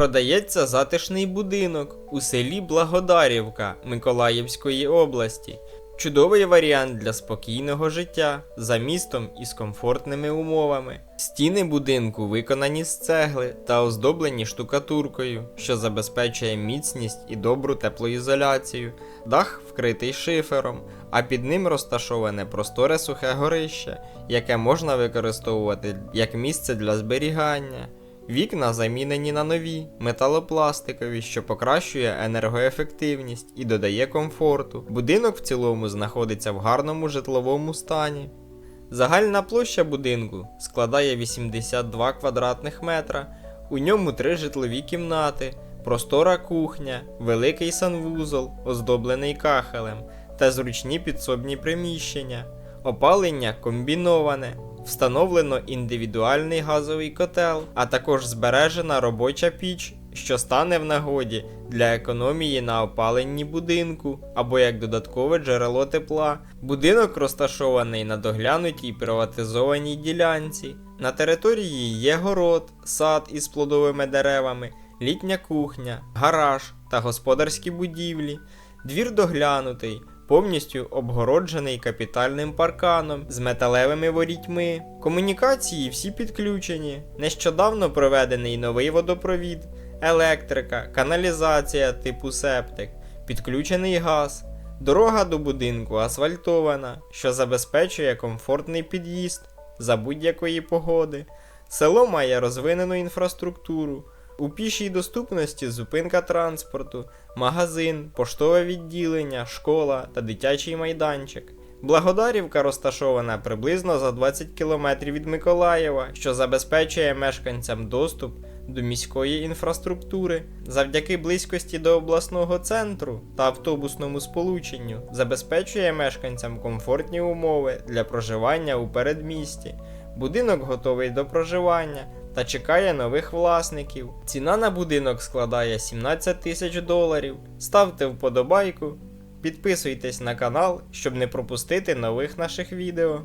Продається затишний будинок у селі Благодарівка Миколаївської області. Чудовий варіант для спокійного життя за містом із комфортними умовами. Стіни будинку виконані з цегли та оздоблені штукатуркою, що забезпечує міцність і добру теплоізоляцію. Дах вкритий шифером, а під ним розташоване просторе сухе горище, яке можна використовувати як місце для зберігання. Вікна замінені на нові, металопластикові, що покращує енергоефективність і додає комфорту. Будинок в цілому знаходиться в гарному житловому стані. Загальна площа будинку складає 82 квадратних метра. У ньому три житлові кімнати, простора кухня, великий санвузол, оздоблений кахелем та зручні підсобні приміщення. Опалення комбіноване. Встановлено індивідуальний газовий котел, а також збережена робоча піч, що стане в нагоді для економії на опаленні будинку або як додаткове джерело тепла. Будинок розташований на доглянутій приватизованій ділянці. На території є город, сад із плодовими деревами, літня кухня, гараж та господарські будівлі. Двір доглянутий, повністю обгороджений капітальним парканом з металевими ворітьми. Комунікації всі підключені. Нещодавно проведений новий водопровід, електрика, каналізація типу септик, підключений газ. Дорога до будинку асфальтована, що забезпечує комфортний під'їзд за будь-якої погоди. Село має розвинену інфраструктуру. У пішій доступності зупинка транспорту, магазин, поштове відділення, школа та дитячий майданчик. Благодарівка розташована приблизно за 20 км від Миколаєва, що забезпечує мешканцям доступ до міської інфраструктури. Завдяки близькості до обласного центру та автобусному сполученню забезпечує мешканцям комфортні умови для проживання у передмісті. Будинок готовий до проживання та чекає нових власників. Ціна на будинок складає 17 тисяч доларів. Ставте вподобайку, підписуйтесь на канал, щоб не пропустити нових наших відео.